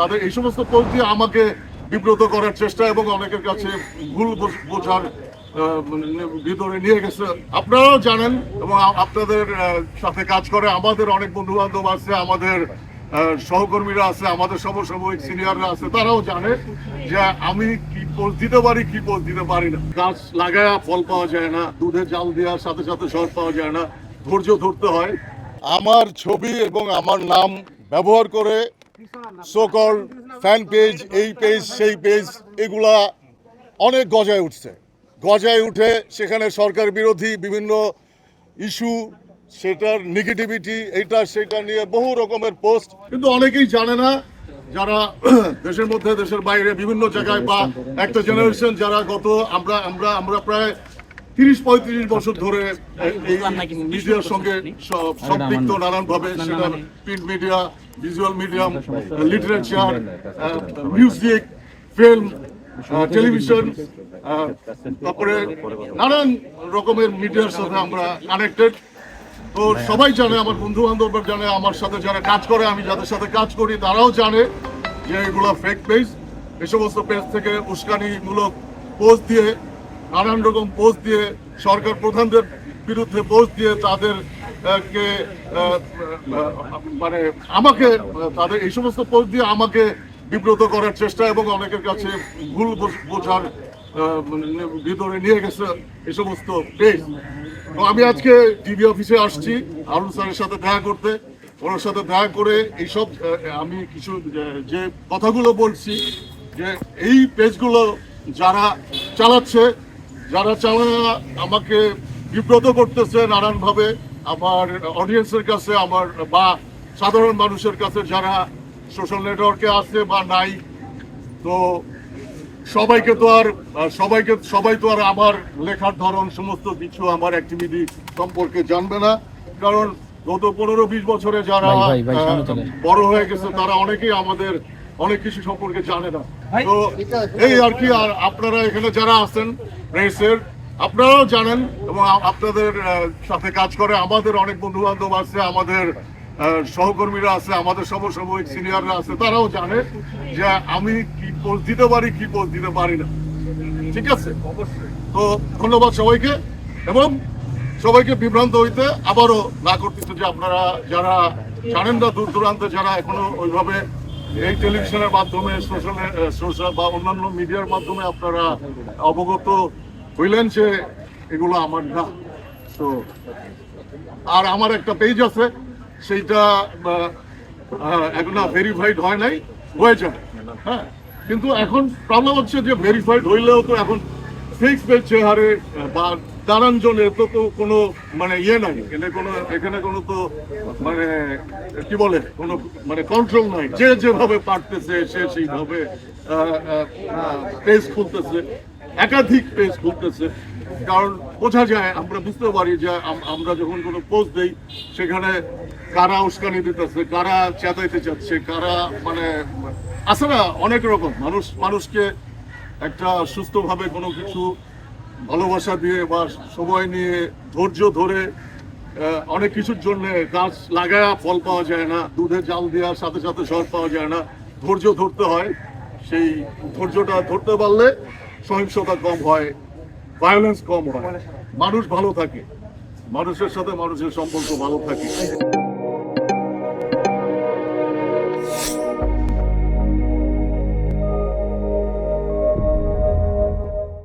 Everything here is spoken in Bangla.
তাদের এই সমস্ত পোস্ট দিয়ে আমাকে বিব্রত করার চেষ্টা এবং অনেকের কাছে ভুল বোঝার মানে ভিতরে নিয়ে গেছে। আপনারাও জানেন এবং আপনাদের সাথে কাজ করে আমাদের অনেক বন্ধু বান্ধব আছে, আমাদের সহকর্মীরা আছে, আমাদের সমসাময়িক সিনিয়ররা আছে, তারাও জানে যে আমি কি পোস্ট দিতে পারি, কি পোস্ট দিতে পারি না। গাছ লাগায়া ফল পাওয়া যায় না, দুধে জাল দেওয়ার সাথে সাথে সর পাওয়া যায় না, ধৈর্য ধরতে হয়। আমার ছবি এবং আমার নাম ব্যবহার করে সোকল ফ্যান পেজ এই পেজ সেই পেজ এগুলা অনেক গজায় উঠছে। গজায় উঠে সেখানে সরকার বিরোধী বিভিন্ন ইস্যু সেটার নেগেটিভিটি এইটা সেটা নিয়ে বহু রকমের পোস্ট কিন্তু অনেকেই জানে না, যারা দেশের মধ্যে, দেশের বাইরে বিভিন্ন জায়গায় বা একটা জেনারেশন যারা গত আমরা আমরা আমরা প্রায় তিরিশ পঁয়ত্রিশ বছর ধরে মিডিয়ার সঙ্গে সম্পৃক্ত নানানভাবে সেটা print media visual medium literature music film television তারপরে নানান রকমের মিডিয়ার সাথে আমরা কানেক্টেড তো সবাই জানে আমার বন্ধু বান্ধবরা জানে আমার সাথে যারা কাজ করে আমি যাদের সাথে কাজ করি তারাও জানে যে এগুলো ফেক পেজ এই সমস্ত পেজ থেকে উস্কানিমূলক পোস্ট দিয়ে নানান রকম পোস্ট দিয়ে সরকার প্রধানদের বিরুদ্ধে পোস্ট দিয়ে তাদের কে আহ, আহ, মানে আমাকে তাদের এই সমস্ত পোস্ট দিয়ে আমাকে বিব্রত করার চেষ্টা এবং অনেকের কাছে ভুল বোঝার ভিতরে নিয়ে গেছে এই সমস্ত পেজ তো আমি আজকে টিভি অফিসে আসছি আরুন স্যারের সাথে দেখা করতে। ওনার সাথে দেখা করে এইসব আমি কিছু যে কথাগুলো বলছি যে এই পেজগুলো যারা চালাচ্ছে যারা চালানা আমাকে বিব্রত করতেছে নানানভাবে আমার অডিয়েন্সের কাছে আমার বা সাধারণ মানুষের কাছে যারা সোশ্যাল নেটওয়ার্কে আছে বা নাই তো সবাইকে তো আর সবাইকে সবাই তো আর আমার লেখার ধরন সমস্ত কিছু আমার অ্যাক্টিভিটি সম্পর্কে জানবে না কারণ গত পনেরো বিশ বছরে যারা চলে। বড় হয়ে গেছে তারা অনেকেই আমাদের অনেক কিছু সম্পর্কে জানে না। তো এই আর কি আর আপনারা এখানে যারা আছেন প্রেসের আপনারাও জানেন এবং আপনাদের সাথে কাজ করে আমাদের অনেক বন্ধু বান্ধব আছে আমাদের সহকর্মীরা আছে আমাদের সমসাময়িক সিনিয়ররা আছে তারাও জানে যে আমি কি পোস্ট দিতে পারি কি পোস্ট দিতে পারি না। ঠিক আছে? তো ধন্যবাদ সবাইকে এবং সবাইকে বিভ্রান্ত হইতে আবারও না করতেছে যে আপনারা যারা জানেন না দূর দূরান্তে যারা এখনও ওইভাবে এই টেলিভিশনের মাধ্যমে সোশ্যাল সোশ্যাল বা অন্যান্য মিডিয়ার মাধ্যমে আপনারা অবগত হইলেন যে এগুলো আমার না। তো আর আমার একটা পেজ আছে, সেইটা এখন ভেরিফাইড হয় নাই, হয়ে যায়। হ্যাঁ কিন্তু এখন প্রবলেম হচ্ছে যে ভেরিফাইড হইলেও তো এখন ফিক্স পেজ যে হারে, বা নানান জনের তো তো কোনো মানে ইয়ে নাই। এখানে কোনো এখানে কোনো তো মানে কি বলে, কোনো মানে কন্ট্রোল নাই। যে যেভাবে পারতেছে, সে সেইভাবে পেজ খুলতেছে, একাধিক পেজ খুলতেছে। কারণ বোঝা যায়, আমরা বুঝতে পারি যে আমরা যখন কোনো পোস্ট দিই, সেখানে কারা উস্কানি দিতেছে, কারা চেতাইতে চাচ্ছে, কারা মানে না, অনেক রকম। মানুষ, মানুষকে একটা সুস্থভাবে কোনো কিছু ভালোবাসা দিয়ে বা সময় নিয়ে ধৈর্য ধরে অনেক কিছুর জন্য গাছ লাগায়া ফল পাওয়া যায় না, দুধে জাল দেওয়ার সাথে সাথে সর পাওয়া যায় না। ধৈর্য ধরতে হয়, সেই ধৈর্যটা ধরতে পারলে সহিংসতা কম হয় ভায়োলেন্স কম হয়। মানুষ ভালো থাকে, মানুষের সাথে মানুষের সম্পর্ক ভালো থাকে।